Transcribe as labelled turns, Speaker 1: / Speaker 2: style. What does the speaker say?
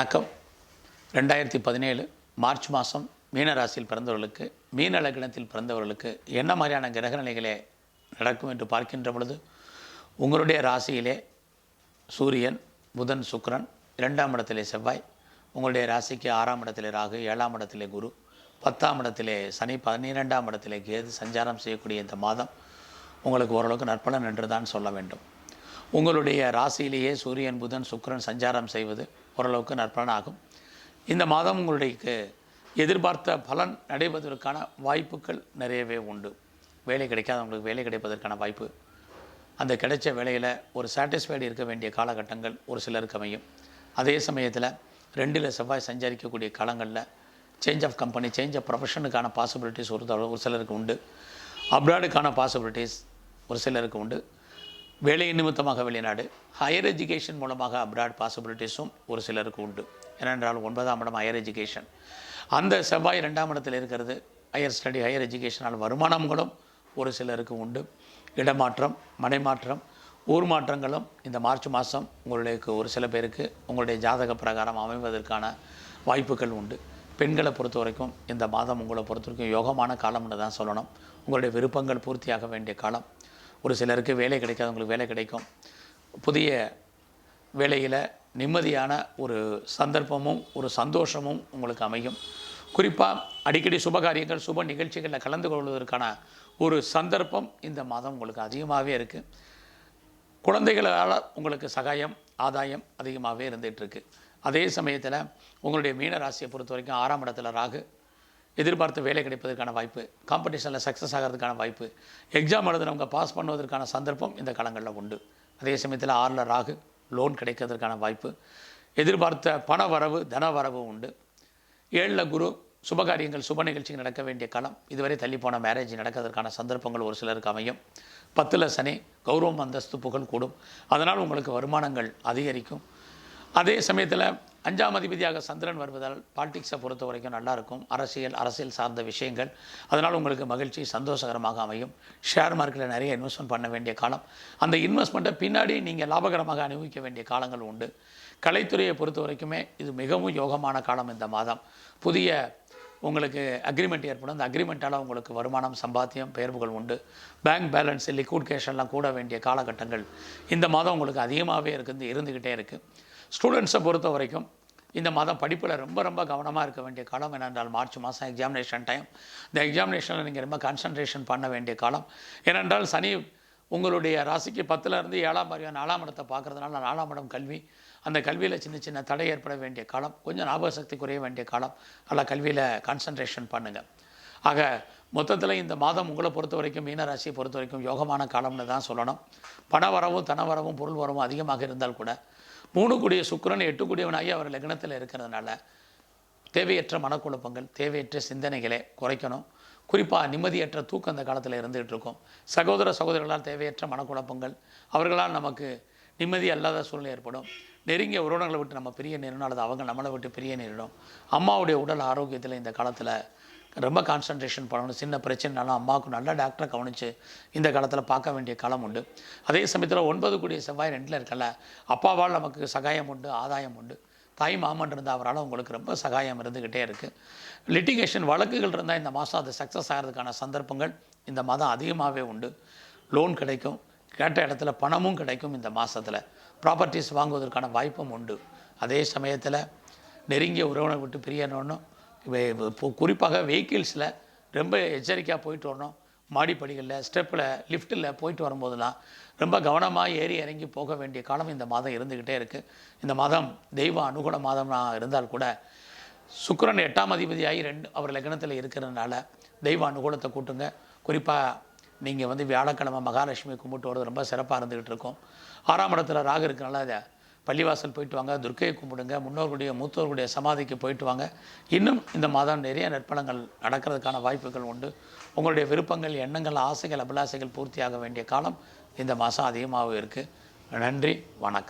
Speaker 1: வணக்கம். ரெண்டாயிரத்தி பதினேழு மார்ச் மாதம் மீனராசியில் பிறந்தவர்களுக்கு மீன லக்னத்தில் பிறந்தவர்களுக்கு என்ன மாதிரியான கிரகநிலைகளே நடக்கும் என்று பார்க்கின்ற பொழுது உங்களுடைய ராசியிலே சூரியன் புதன் சுக்கரன் இரண்டாம் இடத்திலே செவ்வாய் உங்களுடைய ராசிக்கு ஆறாம் இடத்திலே ராகு ஏழாம் இடத்திலே குரு பத்தாம் இடத்திலே சனி பதினிரெண்டாம் இடத்திலே கேது சஞ்சாரம் செய்யக்கூடிய இந்த மாதம் உங்களுக்கு ஓரளவுக்கு நற்பலன் என்று தான் சொல்ல வேண்டும். உங்களுடைய ராசியிலேயே சூரியன் புதன் சுக்கிரன் சஞ்சாரம் செய்வது ஓரளவுக்கு நற்பலனாகும். இந்த மாதம் உங்களுடைய எதிர்பார்த்த பலன் நடைபெறுவதற்கான வாய்ப்புகள் நிறையவே உண்டு. வேலை கிடைக்காதவங்களுக்கு வேலை கிடைப்பதற்கான வாய்ப்பு. அந்த கிடைச்ச வேலையில் ஒரு சாட்டிஸ்ஃபைடு இருக்க வேண்டிய காலகட்டங்கள் ஒரு சிலருக்கு அமையும். அதே சமயத்தில் ரெண்டில் செவ்வாய் சஞ்சரிக்கக்கூடிய காலங்களில் change of company change of ப்ரொஃபஷனுக்கான possibilities ஒரு ஒரு சிலருக்கு உண்டு. அப்ராடுக்கான பாசிபிலிட்டிஸ் ஒரு சிலருக்கு உண்டு. வேலை நிமித்தமாக வெளிநாடு. ஹையர் எஜுகேஷன் மூலமாக அப்ராட் பாசிபிலிட்டிஸும் ஒரு சிலருக்கு உண்டு. ஏனென்றால் ஒன்பதாம் இடம் ஹையர் எஜுகேஷன் அந்த செவ்வாய் ரெண்டாம் இடத்தில் இருக்கிறது. ஹையர் ஸ்டடி ஹையர் எஜுகேஷனால் வருமானங்களும் ஒரு சிலருக்கு உண்டு. இடமாற்றம் மனைமாற்றம் ஊர் மாற்றங்களும் இந்த மார்ச் மாதம் உங்களுக்கு ஒரு சில பேருக்கு உங்களுடைய ஜாதக பிரகாரம் அமைவதற்கான வாய்ப்புகள் உண்டு. பெண்களை பொறுத்த வரைக்கும் இந்த மாதம் உங்களை பொறுத்த வரைக்கும் யோகமான காலம்னு தான் சொல்லணும். உங்களுடைய விருப்பங்கள் பூர்த்தியாக வேண்டிய காலம். ஒரு சிலருக்கு வேலை கிடைக்காதவங்களுக்கு வேலை கிடைக்கும். புதிய வேலையில் நிம்மதியான ஒரு சந்தர்ப்பமும் ஒரு சந்தோஷமும் உங்களுக்கு அமையும். குறிப்பாக அடிக்கடி சுபகாரியங்கள் சுப நிகழ்ச்சிகளில் கலந்து கொள்வதற்கான ஒரு சந்தர்ப்பம் இந்த மாதம் உங்களுக்கு அதிகமாகவே இருக்குது குழந்தைகளால் உங்களுக்கு சகாயம் ஆதாயம் அதிகமாகவே இருந்துகிட்ருக்கு அதே சமயத்தில் உங்களுடைய மீன ராசியை பொறுத்த வரைக்கும் ஆறாம் இடத்துல ராகு எதிர்பார்த்த வேலை கிடைப்பதற்கான வாய்ப்பு காம்படிஷனில் சக்ஸஸ் ஆகிறதுக்கான வாய்ப்பு எக்ஸாம் எழுதுனவங்க பாஸ் பண்ணுவதற்கான சந்தர்ப்பம் இந்த காலங்களில் உண்டு. அதே சமயத்தில் ஆறில் ராகு லோன் கிடைக்கிறதுக்கான வாய்ப்பு எதிர்பார்த்த பண வரவு தன வரவு உண்டு. ஏழில் குரு சுபகாரியங்கள் சுப நிகழ்ச்சிகள் நடக்க வேண்டிய காலம் இதுவரை தள்ளிப்போன மேரேஜ் நடக்கிறதுக்கான சந்தர்ப்பங்கள் ஒரு சிலருக்கு அமையும். பத்தில் சனி கௌரவம் அந்தஸ்து புகழ் கூடும். அதனால் உங்களுக்கு வருமானங்கள் அதிகரிக்கும். அதே சமயத்தில் அஞ்சாம் அதிபதியாக சந்திரன் வருவதால் பாலிடிக்ஸை பொறுத்த வரைக்கும் நல்லாயிருக்கும். அரசியல் அரசியல் சார்ந்த விஷயங்கள். அதனால் உங்களுக்கு மகிழ்ச்சி சந்தோஷகரமாக அமையும். ஷேர் மார்க்கெட்டில் நிறைய இன்வெஸ்ட்மெண்ட் பண்ண வேண்டிய காலம். அந்த இன்வெஸ்ட்மெண்ட்டை பின்னாடி நீங்கள் லாபகரமாக அனுபவிக்க வேண்டிய காலங்கள் உண்டு. கலைத்துறையை பொறுத்த வரைக்குமே இது மிகவும் யோகமான காலம் இந்த மாதம். புதிய உங்களுக்கு அக்ரிமெண்ட் ஏற்படும். அந்த அக்ரிமெண்ட்டால் உங்களுக்கு வருமானம் சம்பாத்தியம் பெயர்வுகள் உண்டு. பேங்க் பேலன்ஸ் லிக்விட் கேஷ் எல்லாம் கூட வேண்டிய காலகட்டங்கள் இந்த மாதம் உங்களுக்கு அதிகமாகவே இருக்குது இருந்துக்கிட்டே இருக்குது ஸ்டூடெண்ட்ஸை பொறுத்த வரைக்கும் இந்த மாதம் படிப்பில் ரொம்ப ரொம்ப கவனமாக இருக்க வேண்டிய காலம் ஏனென்றால் மார்ச் மாதம் எக்ஸாமினேஷன் டைம் இந்த எக்ஸாமினேஷனில் நீங்கள் ரொம்ப கான்சன்ட்ரேஷன் பண்ண வேண்டிய காலம். ஏனென்றால் சனி உங்களுடைய ராசிக்கு பத்துலேருந்து ஏழாம் வரையும் நாலாம் இடத்தை பார்க்குறதுனால நாலாம் இடம் கல்வி. அந்த கல்வியில் சின்ன சின்ன தடை ஏற்பட வேண்டிய காலம். கொஞ்சம் ஞாபக சக்தி குறைய வேண்டிய காலம். நல்லா கல்வியில் கான்சன்ட்ரேஷன் பண்ணுங்கள் ஆக மொத்தத்தில் இந்த மாதம் உங்களை பொறுத்த வரைக்கும் மீன ராசியை பொறுத்த வரைக்கும் யோகமான காலம்னு தான் சொல்லணும். பண வரவும் தன வரவும் பொருள் வரவும் அதிகமாக இருந்தால் கூட மூணு கூடிய சுக்கிரன் எட்டு கூடியவனாகி அவர் லக்னத்தில் இருக்கிறதுனால தேவையற்ற மனக்குழப்பங்கள் தேவையற்ற சிந்தனைகளை குறைக்கணும். குறிப்பாக நிம்மதியற்ற தூக்கம் அந்த காலத்தில் இருந்துகிட்டு இருக்கும். சகோதர சகோதரிகளால் தேவையற்ற மனக்குழப்பங்கள் அவர்களால் நமக்கு நிம்மதி அல்லாத சூழ்நிலை ஏற்படும். நெருங்கிய உறவினர்களை விட்டு நம்ம பிரிய நேரிடும் அல்லது அவங்க நம்மளை விட்டு பிரிய நேரிடும் அம்மாவுடைய உடல் ஆரோக்கியத்தில் இந்த காலத்தில் ரொம்ப கான்சன்ட்ரேஷன் பண்ணணும். சின்ன பிரச்சனைனாலும் அம்மாவுக்கு நல்ல டாக்டரை கவனித்து இந்த காலத்தில் பார்க்க வேண்டிய காலம் உண்டு. அதே சமயத்தில் ஒன்பது கூடிய செவ்வாய் ரெண்டில் இருக்கல அப்பாவால் நமக்கு சகாயம் உண்டு ஆதாயம் உண்டு. தாய் மாமன் இருந்தால் அவரால் உங்களுக்கு ரொம்ப சகாயம் இருந்துக்கிட்டே இருக்குது லிட்டிகேஷன் வழக்குகள் இருந்தால் இந்த மாதம் அது சக்ஸஸ் ஆகிறதுக்கான சந்தர்ப்பங்கள் இந்த மாதம் அதிகமாகவே உண்டு. லோன் கிடைக்கும். கேட்ட இடத்துல பணமும் கிடைக்கும் இந்த மாதத்தில் ப்ராப்பர்ட்டிஸ் வாங்குவதற்கான வாய்ப்பும் உண்டு. அதே சமயத்தில் நெருங்கிய உறவினர் விட்டு பிரியணும்னு குறிப்பாக வெஹிக்கிள்ஸில் ரொம்ப எச்சரிக்கையாக போயிட்டு வரணும். மாடிப்படிகளில் ஸ்டெப்பில் லிஃப்ட்டில் போயிட்டு வரும்போதெல்லாம் ரொம்ப கவனமாக ஏறி இறங்கி போக வேண்டிய காலம் இந்த மாதம் இருந்துக்கிட்டே இருக்குது இந்த மாதம் தெய்வ அனுகூல மாதமாக இருந்தால் கூட சுக்கரன் எட்டாம் அதிபதியாகி ரெண்டு அவர் லக்னத்தில் இருக்கிறதுனால தெய்வ அனுகூலத்தை கூட்டுங்க. குறிப்பாக நீங்கள் வந்து வியாழக்கிழமை மகாலட்சுமி கும்பிட்டு வரது ரொம்ப சிறப்பாக இருந்துக்கிட்டு இருக்கும். ஆறாம் இடத்துல ராகு இருக்கனால அதை பள்ளிவாசல் போயிட்டு வாங்க துர்க்கையை கும்பிடுங்க முன்னோர்களுடைய மூத்தோர்களுடைய சமாதிக்கு போயிட்டு வாங்க. இன்னும் இந்த மாதம் நிறைய நற்பலங்கள் நடக்கிறதுக்கான வாய்ப்புகள் உண்டு. உங்களுடைய விருப்பங்கள் எண்ணங்கள் ஆசைகள் அபிலாசைகள் பூர்த்தியாக வேண்டிய காலம் இந்த மாதம் அதிகமாகவும் இருக்குது நன்றி வணக்கம்.